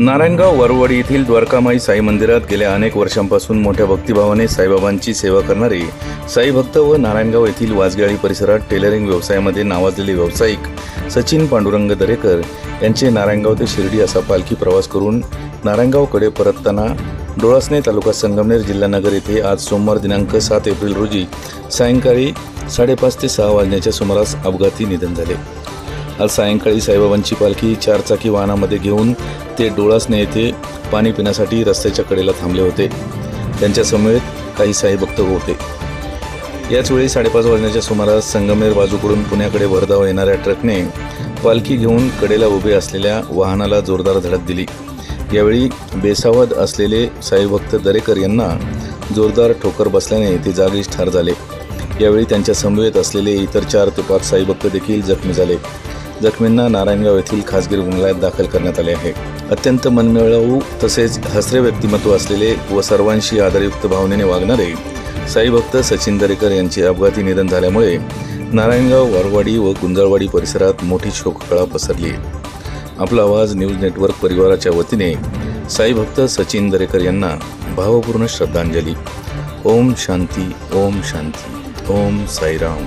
नारायणगाव वरवडी येथील द्वारकामाई साई मंदिरात गेल्या अनेक वर्षांपासून मोठ्या भक्तिभावाने साईबाबांची सेवा करणारे साई भक्त व नारायणगाव येथील वाजगाळी परिसरात टेलरिंग व्यवसायामध्ये नावाजलेले व्यावसायिक सचिन पांडुरंग दरेकर यांचे नारायणगाव ते शिर्डी असा पालखी प्रवास करून नारायणगावकडे परतताना डोळासने तालुका संगमनेर जिल्हा नगर येथे आज सोमवार दिनांक सात एप्रिल रोजी सायंकाळी साडेपाच ते सहा वाजण्याच्या सुमारास अपघाती निधन झाले. आज सायंकाळी साईबाबांची पालखी चारचाकी वाहनामध्ये घेऊन ते डोळासने येथे पाणी पिण्यासाठी रस्त्याच्या कडेला थांबले होते. त्यांच्यासमवेत काही साईभक्त होते. याच वेळी साडेपाच वाजण्याच्या सुमारास संगमनेर बाजूकडून पुण्याकडे भरधाव येणाऱ्या ट्रकने पालखी घेऊन कडेला उभे असलेल्या वाहनाला जोरदार धडक दिली. यावेळी बेसावध असलेले साईभक्त दरेकर यांना जोरदार ठोकर बसल्याने ते जागीच ठार झाले. यावेळी त्यांच्या समवेत असलेले इतर चार ते पाच साईभक्त देखील जखमी झाले. जखमींना नारायणगाव येथील खासगी रुग्णालयात दाखल करण्यात आले आहे. अत्यंत मनमिळवू तसेच हसरे व्यक्तिमत्व असलेले व सर्वांशी आदरयुक्त भावनेने वागणारे साईभक्त सचिन दरेकर यांचे अपघाती निधन झाल्यामुळे नारायणगाव वारवाडी व गुंजाळवाडी परिसरात मोठी शोककळा पसरली. आहे आपला आवाज न्यूज नेटवर्क परिवाराच्या वतीने साईभक्त सचिन दरेकर यांना भावपूर्ण श्रद्धांजली. ओम शांती ओम शांती ओम साईराम.